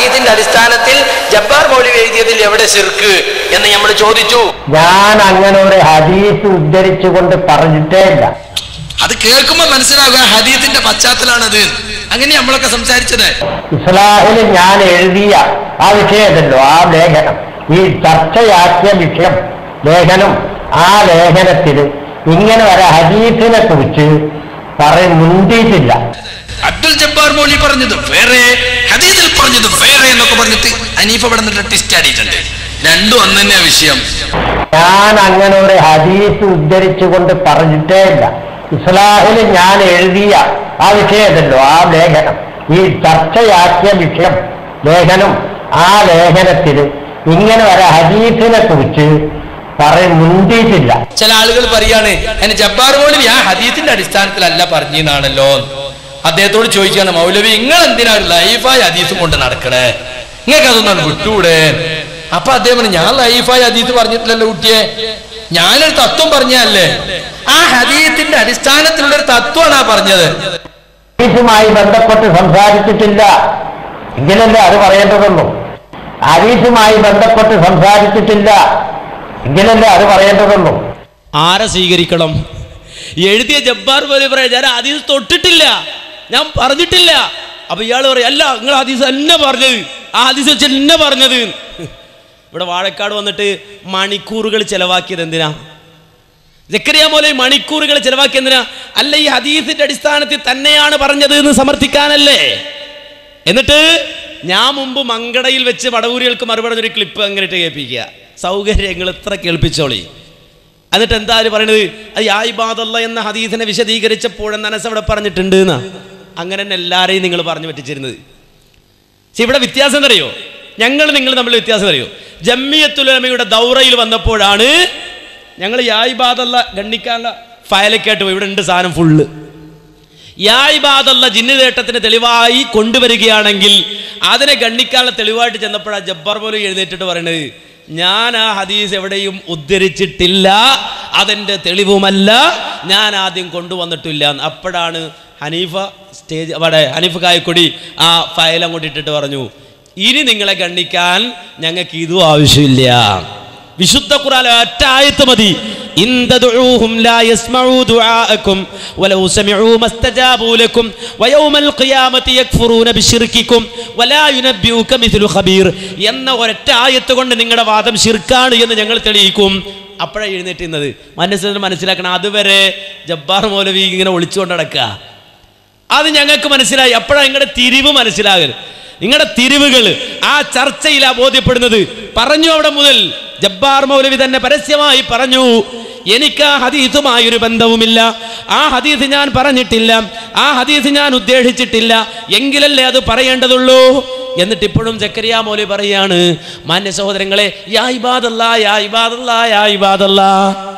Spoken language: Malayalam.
ഹദീസിന്റെ അടിസ്ഥാനത്തിൽ ജബ്ബാർ മൗലി എഴുതിയതിൽ എവിടെ ശിർക്ക് എന്ന് നമ്മൾ ചോദിച്ചു. ഞാൻ അങ്ങനെ ഒരു ഹദീസ് ഉദ്ധരിച്ചുകൊണ്ട് പറഞ്ഞിട്ടേ ഇല്ല. അത് കേൾക്കുമ്പോ മനസ്സിലാകുക ഹദീത്തിന്റെ പശ്ചാത്തലാണത്. അങ്ങനെ നമ്മളൊക്കെ സംസാരിച്ചത്. ഇസ്ലാഹിൽ ഞാൻ എഴുതിയ ആ വിഷയമല്ലോ ആ ലേഖനം. ഈ ചർച്ചയാക്കിയ വിഷയം ലേഖനം ആ ലേഖനത്തിൽ ഇങ്ങനെ ഒരു ഹദീസിനെ കുറിച്ച് പറയ മുണ്ടിയിട്ടില്ല അബ്ദുൽ ജബ്ബാർ മോലി പറഞ്ഞത് വേറെ ഹദീസിൽ പറഞ്ഞത് പറഞ്ഞിട്ട് അനീഫ ഇവിടെ നിന്നിട്ട് ടിസ്റ്റ് ആടിയിട്ടുണ്ട്. രണ്ടും അന്ന് തന്നെയാ വിഷയം. ഞാൻ അങ്ങനെ ഒരു ഹദീസ് ഉദ്ധരിച്ചുകൊണ്ട് പറഞ്ഞിട്ടേ ഇല്ല. ഇസ്ലാഹിൽ ഞാൻ എഴുതിയ ആ വിഷയമല്ലോ ആ ലേഖനം. ഈ ചർച്ചയാക്കിയ വിഷയം ലേഖനം ആ ലേഖനത്തിൽ ഇങ്ങനെ ഒരു ഹദീസിനെ കുറിച്ച് പറയ മുണ്ടിയിട്ടില്ല ചില ആളുകൾ പറയാണ് എന്നെ ജബ്ബാർ മൗലവി ആ ഹദീസിന്റെ അടിസ്ഥാനത്തിലല്ല പറഞ്ഞാണല്ലോ അദ്ദേഹത്തോട് ചോദിക്കാണ് മൗലവി നിങ്ങൾ എന്തിനാ ലൈഫായ ഹദീസും കൊണ്ട് നടക്കണേ? നിങ്ങൾക്ക് അതൊന്നാണ് വിട്ടൂടെ? അപ്പൊ അദ്ദേഹം ഞാൻ ലൈഫായി ഹദീസ് പറഞ്ഞിട്ടില്ലല്ലോ കുട്ടിയെ. ഞാനൊരു തത്വം പറഞ്ഞല്ലേ ആ ഹദീസിന്റെ അടിസ്ഥാനത്തിലുള്ള ഒരു തത്വമാണ് ആ പറഞ്ഞത്. ഹദീസുമായി ബന്ധപ്പെട്ട് സംസാരിച്ചിട്ടില്ല. എങ്കിലല്ലേ അത് പറയേണ്ടതുള്ളൂ. ഹദീസുമായി ബന്ധപ്പെട്ട് സംസാരിച്ചിട്ടില്ല. എങ്കിലല്ലേ അത് പറയേണ്ടതുള്ളൂ. ആരെ സ്വീകരിക്കണം? എഴുതിയ ജബ്ബാർ പോലെ പറയാം ഞാൻ ഹദീസ് തൊട്ടിട്ടില്ല. ഞാൻ പറഞ്ഞിട്ടില്ല. അപ്പൊ ഇയാൾ പറയാം അല്ല നിങ്ങൾ ഹദീസ് എന്നെ പറഞ്ഞത്. ആ ഹദീസ് വെച്ച് എന്നെ പറഞ്ഞത്. ഇവിടെ വാഴക്കാട് വന്നിട്ട് മണിക്കൂറുകൾ ചെലവാക്കിയത് എന്തിനാ? ജക്കരിയ പോലെ മണിക്കൂറുകൾ ചെലവാക്കിയ എന്തിനാ? അല്ല ഈ ഹദീസിന്റെ അടിസ്ഥാനത്തിൽ തന്നെയാണ് പറഞ്ഞത് എന്ന് സമർത്ഥിക്കാനല്ലേ? എന്നിട്ട് ഞാൻ മുമ്പ് മങ്കടയിൽ വെച്ച് വടവൂരികൾക്ക് മറുപടി ഒരു ക്ലിപ്പ് അങ്ങനെ കേൾപ്പിക്കുക. സൗകര്യങ്ങൾ എത്ര കേൾപ്പിച്ചോളി. എന്നിട്ട് എന്താ അവർ പറയണത്? അത് യായിബാദല്ല എന്ന ഹദീസിനെ വിശദീകരിച്ചപ്പോഴെന്ന് അനസ് അവിടെ പറഞ്ഞിട്ടുണ്ട് എന്നാ. അങ്ങനെ തന്നെ എല്ലാവരെയും നിങ്ങൾ പറഞ്ഞു പറ്റിച്ചിരുന്നത്. പക്ഷെ ഇവിടെ വ്യത്യാസം അറിയോ ഞങ്ങൾ നിങ്ങൾ തമ്മിൽ വ്യത്യാസം അറിയോ ജമ്മിയത്തുലമയുടെ ദൗറയിൽ വന്നപ്പോഴാണ് ഞങ്ങൾ യായ്ബാദല്ല ഗണ്ണിക്കാനുള്ള ഫയലൊക്കെ ആയിട്ട് പോയി. ഇവിടെ ഉണ്ട് സാധനം ഫുള്ള് യായിബാദല്ല ജിന്നുതേട്ടത്തിന് തെളിവായി കൊണ്ടുവരികയാണെങ്കിൽ അതിനെ ഗണ്ണിക്കാനുള്ള തെളിവായിട്ട് ചെന്നപ്പോഴാണ് ജബ്ബാർ പോലും എഴുന്നേറ്റിട്ട് പറയണത് ഞാൻ ആ ഹദീസ് എവിടെയും ഉദ്ധരിച്ചിട്ടില്ല അതെന്റെ തെളിവുമല്ല ഞാൻ ആദ്യം കൊണ്ടുവന്നിട്ടില്ല അപ്പോഴാണ് ഹനീഫ സ്റ്റേജ് അവിടെ ഹനീഫ് കായക്കൊടി ആ ഫയൽ അങ്ങോട്ട് ഇട്ടിട്ട് പറഞ്ഞു ഇനി നിങ്ങളെ ഗണ്ണിക്കാൻ ഞങ്ങൾക്ക് ഇതും ആവശ്യമില്ല. വിശുദ്ധ ഖുറാൻ ഒറ്റ ആയത്ത് മതി. എന്ന ഒരൊറ്റ ആയത്ത് കൊണ്ട് നിങ്ങളുടെ വാദം ശിർക്കാണ് എന്ന് ഞങ്ങൾ തെളിയിക്കും. അപ്പോഴാണ് എഴുന്നേറ്റുന്നത് മനസ്സിൽ മനസ്സിലാക്കണം അതുവരെ ജബ്ബാർ മൗലവി ഇങ്ങനെ ഒളിച്ചുകൊണ്ട് നടക്കുക. അത് ഞങ്ങൾക്ക് മനസ്സിലായി. അപ്പോഴാണ് നിങ്ങളുടെ തിരിവ് മനസ്സിലാകരുത് നിങ്ങളുടെ തിരിവുകൾ ആ ചർച്ചയിലാ ബോധ്യപ്പെടുന്നത്. പറഞ്ഞു അവിടെ മുതൽ ജബ്ബാർ മൗലവി തന്നെ പരസ്യമായി പറഞ്ഞു എനിക്ക് ആ ഹദീസുമായൊരു ബന്ധവുമില്ല. ആ ഹദീസ് ഞാൻ പറഞ്ഞിട്ടില്ല. ആ ഹദീസ് ഞാൻ ഉദ്ദേശിച്ചിട്ടില്ല. എങ്കിലല്ലേ അത് പറയേണ്ടതുള്ളൂ. എന്നിട്ട് ഇപ്പോഴും ജക്കരിയ മൗലവി പറയാണ് മാന്യ സഹോദരങ്ങളെ യാ ഇബാദല്ലാ യാ ഇബാദല്ലാ യാ ഇബാദല്ലാ.